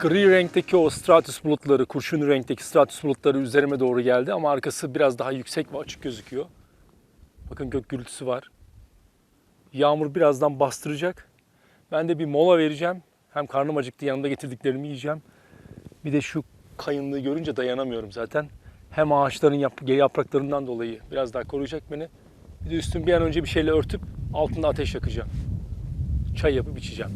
Gri renkteki o stratus bulutları, kurşun renkteki stratus bulutları üzerime doğru geldi ama arkası biraz daha yüksek ve açık gözüküyor. Bakın gök gürültüsü var. Yağmur birazdan bastıracak. Ben de bir mola vereceğim. Hem karnım acıktı yanımda getirdiklerimi yiyeceğim. Bir de şu kayınlığı görünce dayanamıyorum zaten. Hem ağaçların yap- yapraklarından dolayı biraz daha koruyacak beni. Bir de üstümü bir an önce bir şeyle örtüp altında ateş yakacağım. Çay yapıp içeceğim.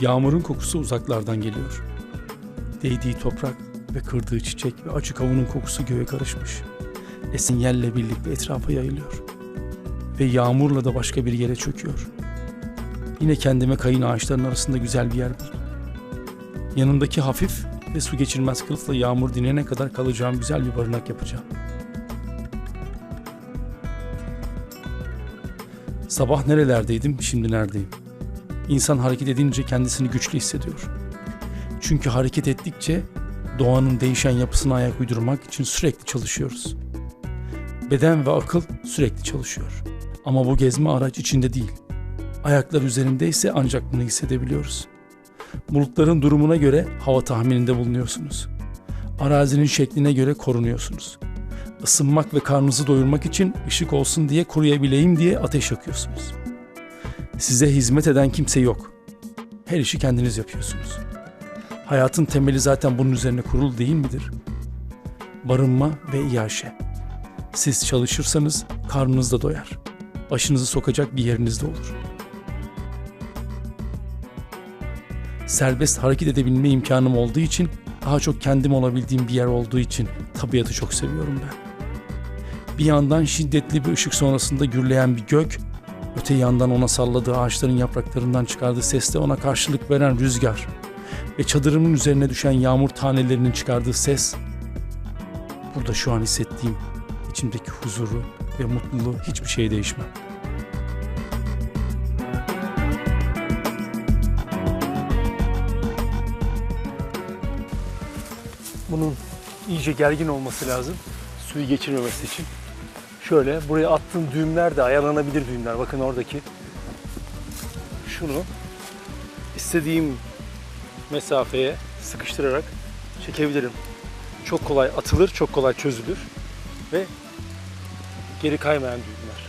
Yağmurun kokusu uzaklardan geliyor. Değdiği toprak ve kırdığı çiçek ve açık havunun kokusu göğe karışmış. Esin yelle birlikte etrafa yayılıyor. Ve yağmurla da başka bir yere çöküyor. Yine kendime kayın ağaçlarının arasında güzel bir yer buldum. Yanımdaki hafif ve su geçirmez kılıfla yağmur dinene kadar kalacağım güzel bir barınak yapacağım. Sabah nerelerdeydim, şimdi neredeyim? İnsan hareket edince kendisini güçlü hissediyor. Çünkü hareket ettikçe doğanın değişen yapısına ayak uydurmak için sürekli çalışıyoruz. Beden ve akıl sürekli çalışıyor. Ama bu gezme araç içinde değil. Ayaklar üzerindeyse ancak bunu hissedebiliyoruz. Bulutların durumuna göre hava tahmininde bulunuyorsunuz. Arazinin şekline göre korunuyorsunuz. Isınmak ve karnınızı doyurmak için ışık olsun diye kuruyabileyim diye ateş yakıyorsunuz. Size hizmet eden kimse yok. Her işi kendiniz yapıyorsunuz. Hayatın temeli zaten bunun üzerine kurulu değil midir? Barınma ve iaşe. Siz çalışırsanız karnınız da doyar. Başınızı sokacak bir yeriniz de olur. Serbest hareket edebilme imkanım olduğu için daha çok kendim olabildiğim bir yer olduğu için tabiatı çok seviyorum ben. Bir yandan şiddetli bir ışık sonrasında gürleyen bir gök, Öte yandan ona salladığı ağaçların yapraklarından çıkardığı sesle ona karşılık veren rüzgar ve çadırımın üzerine düşen yağmur tanelerinin çıkardığı ses burada şu an hissettiğim içimdeki huzuru ve mutluluğu hiçbir şey değişmem. Bunun iyice gergin olması lazım. Suyu geçirmemesi için. Şöyle buraya attığım düğümler de ayarlanabilir düğümler. Bakın oradaki. Şunu istediğim mesafeye sıkıştırarak çekebilirim. Çok kolay atılır, çok kolay çözülür ve geri kaymayan düğümler.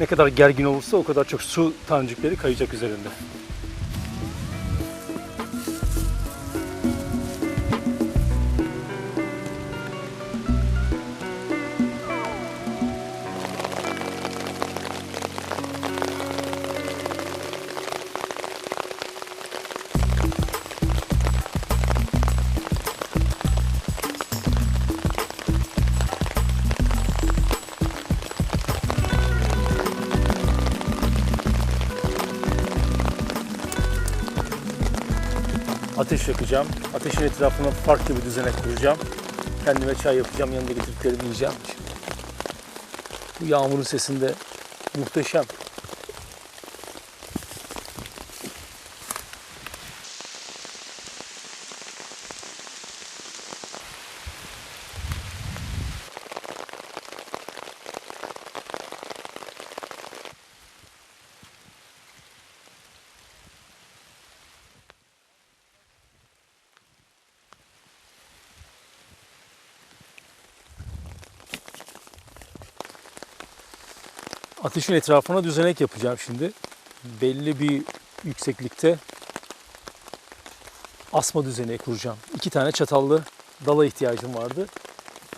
Ne kadar gergin olursa o kadar çok su tanecikleri kayacak üzerinde. Ateş yakacağım. Ateşin etrafına farklı bir düzenek kuracağım. Kendime çay yapacağım. Yanında getirdiklerimi yiyeceğim. Bu yağmurun sesinde muhteşem. Ateşin etrafına düzenek yapacağım şimdi. Belli bir yükseklikte asma düzeneği kuracağım. İki tane çatallı dala ihtiyacım vardı.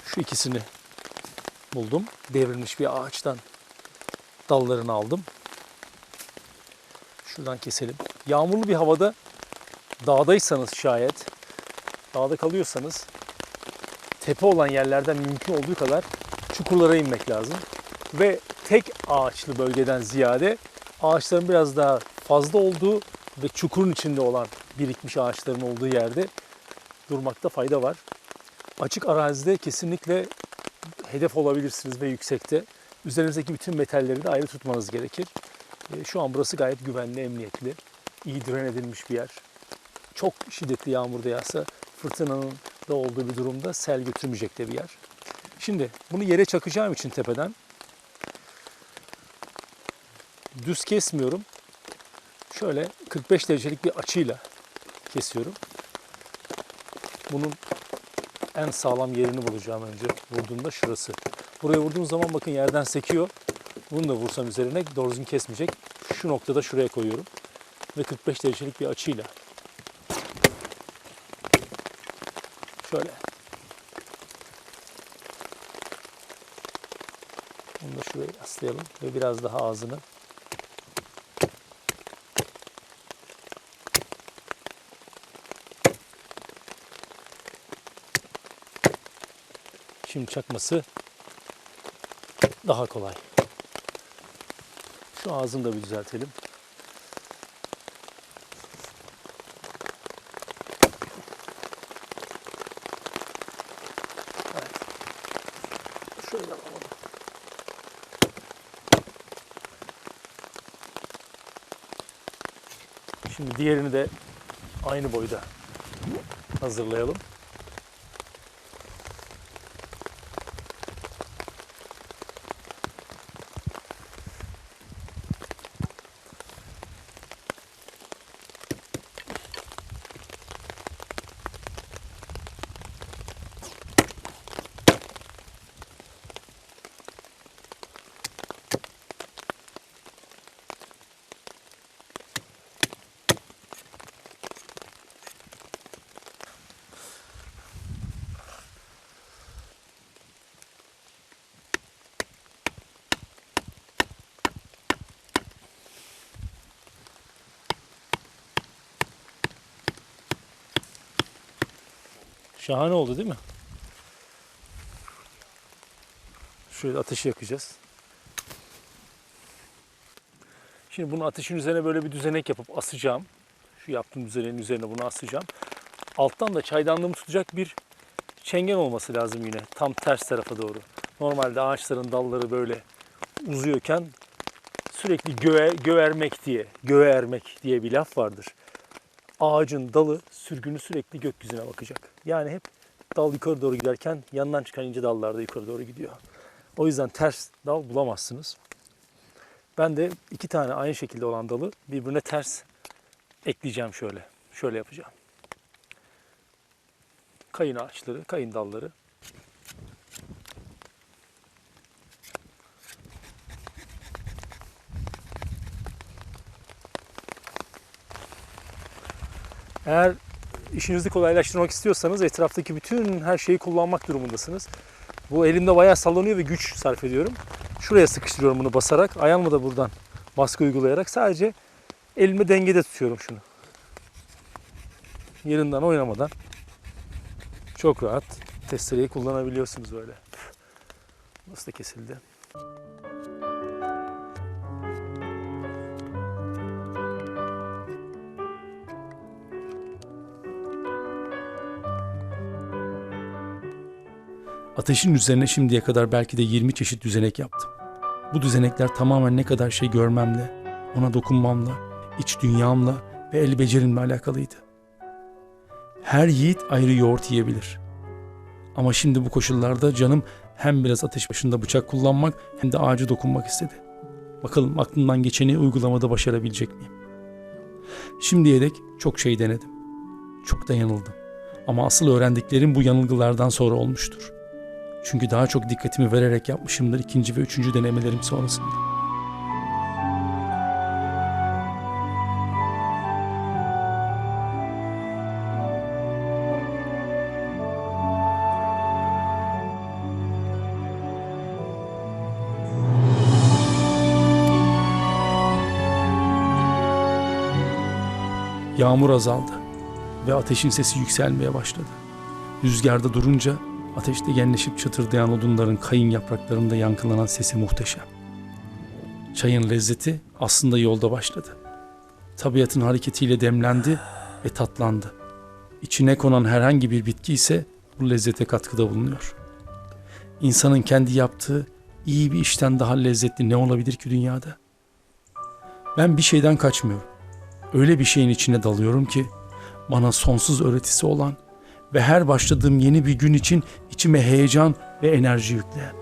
Şu ikisini buldum. Devrilmiş bir ağaçtan dallarını aldım. Şuradan keselim. Yağmurlu bir havada dağdaysanız şayet, dağda kalıyorsanız tepe olan yerlerden mümkün olduğu kadar çukurlara inmek lazım. Ve tek ağaçlı bölgeden ziyade ağaçların biraz daha fazla olduğu ve çukurun içinde olan birikmiş ağaçların olduğu yerde durmakta fayda var. Açık arazide kesinlikle hedef olabilirsiniz ve yüksekte. Üzerinizdeki bütün metalleri de ayrı tutmanız gerekir. E, Şu an burası gayet güvenli, emniyetli. iyi dren edilmiş bir yer. Çok şiddetli yağmur da yağsa fırtınanın da olduğu bir durumda sel götürmeyecek de bir yer. Şimdi bunu yere çakacağım için tepeden düz kesmiyorum. Şöyle 45 derecelik bir açıyla kesiyorum. Bunun en sağlam yerini bulacağım önce. Vurduğumda şurası. Buraya vurduğum zaman bakın yerden sekiyor. Bunu da vursam üzerine doğru kesmeyecek. Şu noktada şuraya koyuyorum. Ve 45 derecelik bir açıyla. Şöyle. Bunu da şuraya yaslayalım ve biraz daha ağzını Şimdi çakması daha kolay. Şu ağzını da bir düzeltelim. Şimdi diğerini de aynı boyda hazırlayalım. Şahane oldu değil mi? Şöyle ateşi yakacağız. Şimdi bunu ateşin üzerine böyle bir düzenek yapıp asacağım. Şu yaptığım düzeneğin üzerine bunu asacağım. Alttan da çaydanlığımı tutacak bir çengen olması lazım yine. Tam ters tarafa doğru. Normalde ağaçların dalları böyle uzuyorken sürekli göğe, göğermek diye, göğe ermek diye bir laf vardır ağacın dalı sürgünü sürekli gökyüzüne bakacak. Yani hep dal yukarı doğru giderken yandan çıkan ince dallar da yukarı doğru gidiyor. O yüzden ters dal bulamazsınız. Ben de iki tane aynı şekilde olan dalı birbirine ters ekleyeceğim şöyle. Şöyle yapacağım. Kayın ağaçları, kayın dalları. Eğer işinizi kolaylaştırmak istiyorsanız etraftaki bütün her şeyi kullanmak durumundasınız. Bu elimde bayağı sallanıyor ve güç sarf ediyorum. Şuraya sıkıştırıyorum bunu basarak. Ayağımı da buradan baskı uygulayarak sadece elimi dengede tutuyorum şunu. Yerinden oynamadan çok rahat testereyi kullanabiliyorsunuz böyle. Nasıl da kesildi. Ateşin üzerine şimdiye kadar belki de 20 çeşit düzenek yaptım. Bu düzenekler tamamen ne kadar şey görmemle, ona dokunmamla, iç dünyamla ve el becerimle alakalıydı. Her yiğit ayrı yoğurt yiyebilir. Ama şimdi bu koşullarda canım hem biraz ateş başında bıçak kullanmak hem de ağacı dokunmak istedi. Bakalım aklımdan geçeni uygulamada başarabilecek miyim? Şimdiye dek çok şey denedim. Çok da yanıldım. Ama asıl öğrendiklerim bu yanılgılardan sonra olmuştur. Çünkü daha çok dikkatimi vererek yapmışımdır ikinci ve üçüncü denemelerim sonrasında. Yağmur azaldı ve ateşin sesi yükselmeye başladı. Rüzgarda durunca ateşte genleşip çıtırdayan odunların kayın yapraklarında yankılanan sesi muhteşem. Çayın lezzeti aslında yolda başladı. Tabiatın hareketiyle demlendi ve tatlandı. İçine konan herhangi bir bitki ise bu lezzete katkıda bulunuyor. İnsanın kendi yaptığı iyi bir işten daha lezzetli ne olabilir ki dünyada? Ben bir şeyden kaçmıyorum. Öyle bir şeyin içine dalıyorum ki bana sonsuz öğretisi olan ve her başladığım yeni bir gün için içime heyecan ve enerji yükleyen.